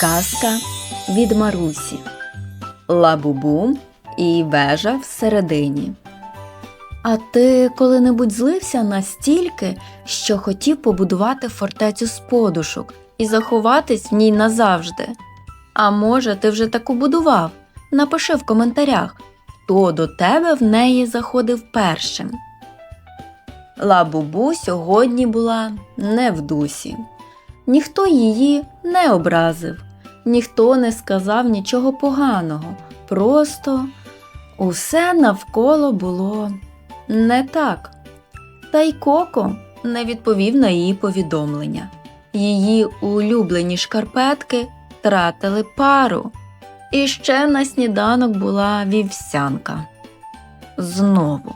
Казка від Марусі. Лабубу і вежа всередині. А ти коли-небудь злився настільки, що хотів побудувати фортецю з подушок і заховатись в ній назавжди? А може, ти вже таку будував? Напиши в коментарях, хто до тебе в неї заходив першим. Лабубу сьогодні була не в дусі. Ніхто її не образив, ніхто не сказав нічого поганого, просто усе навколо було не так. Та й Коко не відповів на її повідомлення. Її улюблені шкарпетки тратили пару. І ще на сніданок була вівсянка. Знову.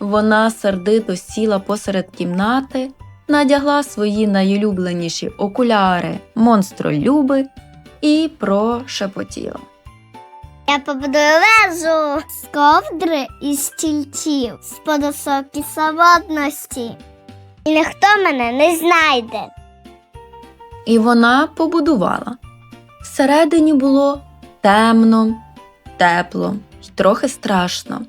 Вона сердито сіла посеред кімнати, надягла свої найулюбленіші окуляри монстролюби і прошепотіла. Я побудую вежу з ковдри і стільців, з подосок і самотності. І ніхто мене не знайде. І вона побудувала. Всередині було темно, тепло й трохи страшно.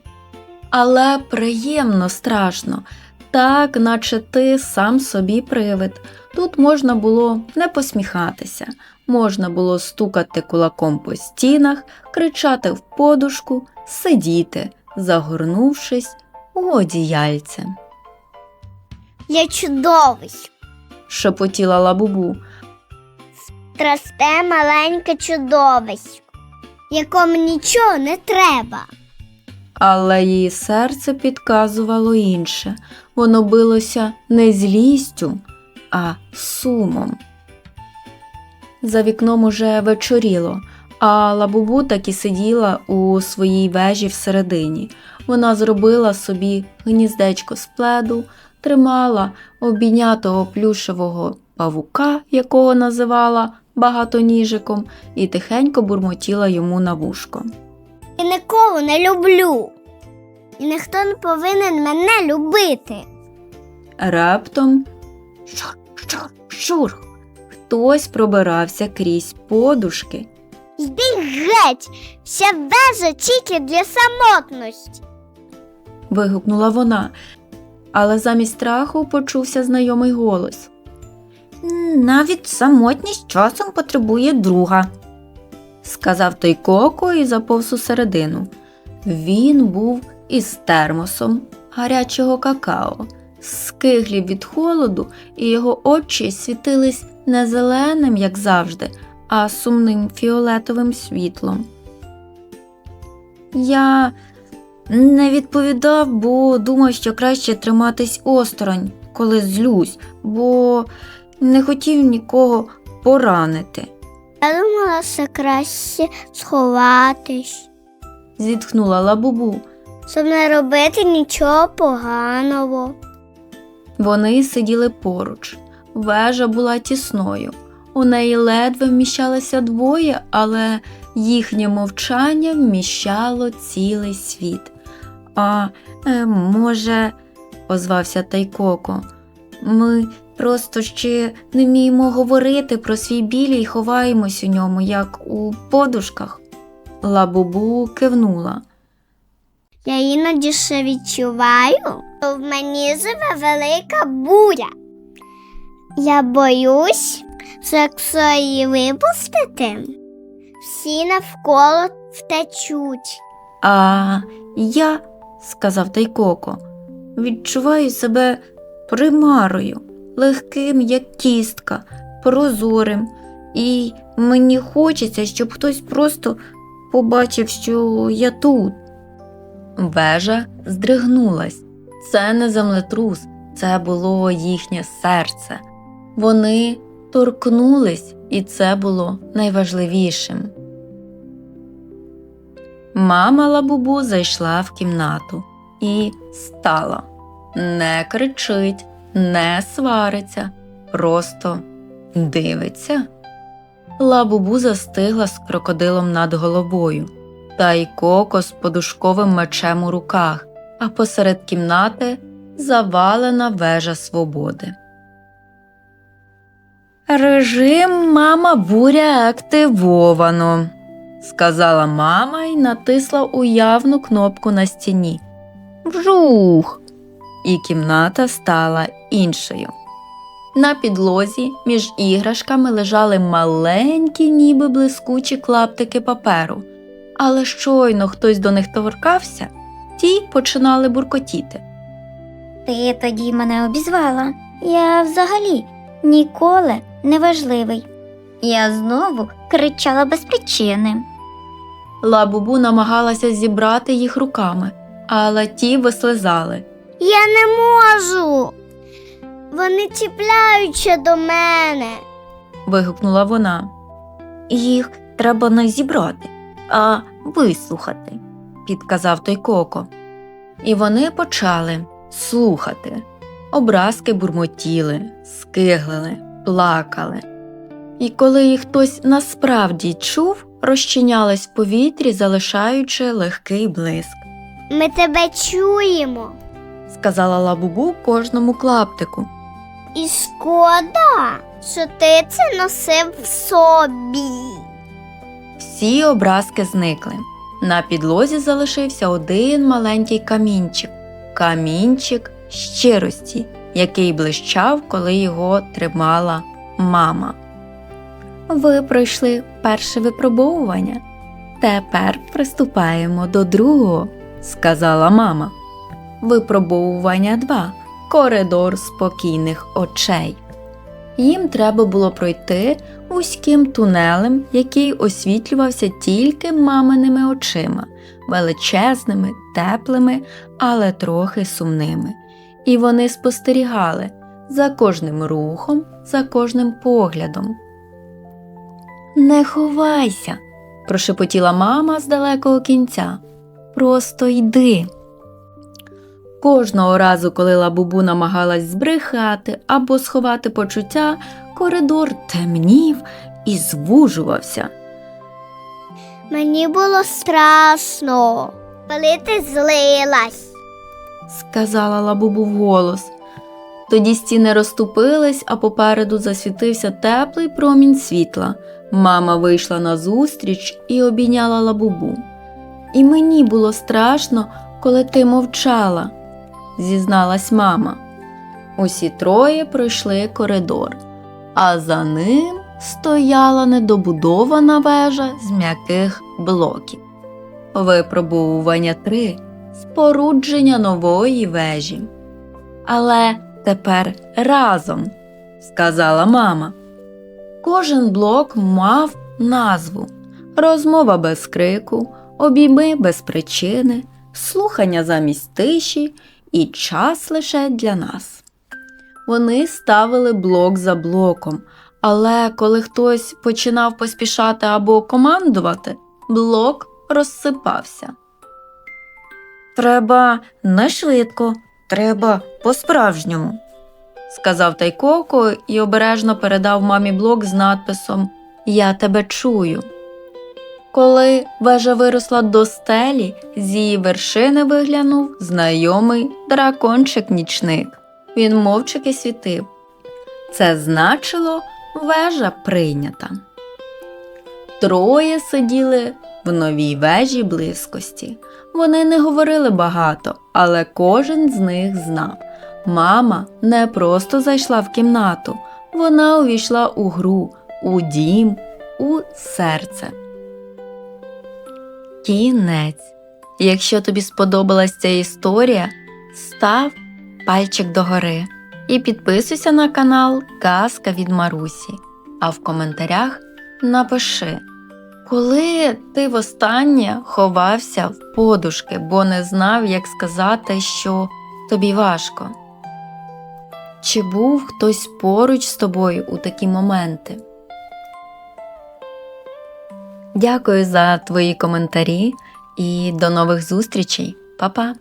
Але приємно страшно, так наче ти сам собі привид. Тут можна було не посміхатися, можна було стукати кулаком по стінах, кричати в подушку, сидіти, загорнувшись у одіяльце. Я чудовий, Шепотіла лабубу. трасте маленьке чудовисько, якому нічого не треба. Але її серце підказувало інше. Воно билося не злістю, а сумом. За вікном уже вечоріло, а лабубу так і сиділа у своїй вежі всередині. Вона зробила собі гніздечко з пледу, тримала обійнятого плюшевого павука, якого називала багатоніжиком, і тихенько бурмотіла йому на вушко. І нікого не люблю. І ніхто не повинен мене любити. Раптом шур, шур, шур. Хтось пробирався крізь подушки. Йди геть, вся вежа тільки для самотності. вигукнула вона, але замість страху почувся знайомий голос. Навіть самотність часом потребує друга, сказав той коко і заповз усередину. Він був із термосом гарячого какао, скиглів від холоду, і його очі світились не зеленим, як завжди, а сумним фіолетовим світлом. Я не відповідав, бо думав, що краще триматись осторонь, коли злюсь, бо не хотів нікого поранити, Я думала, що краще сховатись, зітхнула лабубу. щоб не робити нічого поганого. Вони сиділи поруч. Вежа була тісною. У неї ледве вміщалося двоє, але їхнє мовчання вміщало цілий світ. А е, може, озвався Тайкоко, ми просто ще не вміємо говорити про свій біль і ховаємось у ньому, як у подушках. Лабубу кивнула. Я іноді ще відчуваю, що в мені живе велика буря. Я боюсь, що якщо її випустити, всі навколо втечуть. А я, сказав Тайкоко, відчуваю себе примарою, легким, як кістка, прозорим, і мені хочеться, щоб хтось просто побачив, що я тут. Вежа здригнулась. Це не землетрус, це було їхнє серце. Вони торкнулись, і це було найважливішим. Мама Лабубу зайшла в кімнату і стала. Не кричить, не свариться, просто дивиться. Лабубу застигла з крокодилом над головою, та й коко з подушковим мечем у руках, а посеред кімнати завалена вежа свободи. Режим мама буря активовано, сказала мама і натисла уявну кнопку на стіні. Вжух! І кімната стала іншою. На підлозі між іграшками лежали маленькі, ніби блискучі клаптики паперу, але щойно хтось до них торкався, ті починали буркотіти. Ти тоді мене обізвала. Я взагалі ніколи не важливий. Я знову кричала без причини. Лабубу намагалася зібрати їх руками, але ті вислизали. Я не можу. Вони чіпляються до мене. вигукнула вона. Їх треба не зібрати, а вислухати, підказав той коко. І вони почали слухати. Образки бурмотіли, скиглили, плакали. І коли їх хтось насправді чув, розчинялись в повітрі, залишаючи легкий блиск, Ми тебе чуємо. Сказала лабубу кожному клаптику. І шкода, що ти це носив в собі. Всі образки зникли. На підлозі залишився один маленький камінчик камінчик щирості, який блищав, коли його тримала мама. Ви пройшли перше випробовування. Тепер приступаємо до другого, сказала мама. Випробовування 2. Коридор спокійних очей. Їм треба було пройти вузьким тунелем, який освітлювався тільки маминими очима, величезними, теплими, але трохи сумними. І вони спостерігали за кожним рухом, за кожним поглядом. Не ховайся, прошепотіла мама з далекого кінця. Просто йди. Кожного разу, коли лабубу намагалась збрехати або сховати почуття, коридор темнів і звужувався. Мені було страшно, коли ти злилась. сказала лабубу вголос. Тоді стіни розступились, а попереду засвітився теплий промінь світла. Мама вийшла назустріч і обійняла лабубу. І мені було страшно, коли ти мовчала, зізналась мама. Усі троє пройшли коридор, а за ним стояла недобудована вежа з м'яких блоків. Випробовування 3 спорудження нової вежі. Але тепер разом, сказала мама. Кожен блок мав назву розмова без крику, обійми без причини, слухання замість тиші і час лише для нас. Вони ставили блок за блоком, але коли хтось починав поспішати або командувати, блок розсипався. Треба не швидко, треба по-справжньому, сказав Тайкоко і обережно передав мамі блок з надписом Я тебе чую. Коли вежа виросла до стелі, з її вершини виглянув знайомий дракончик-нічник. Він мовчки світив. Це значило вежа прийнята. Троє сиділи в новій вежі близькості. Вони не говорили багато, але кожен з них знав. Мама не просто зайшла в кімнату, вона увійшла у гру, у дім, у серце. Кінець. Якщо тобі сподобалась ця історія, став пальчик догори і підписуйся на канал Казка від Марусі. А в коментарях напиши, коли ти востаннє ховався в подушки, бо не знав, як сказати, що тобі важко. Чи був хтось поруч з тобою у такі моменти? Дякую за твої коментарі і до нових зустрічей. Па-па!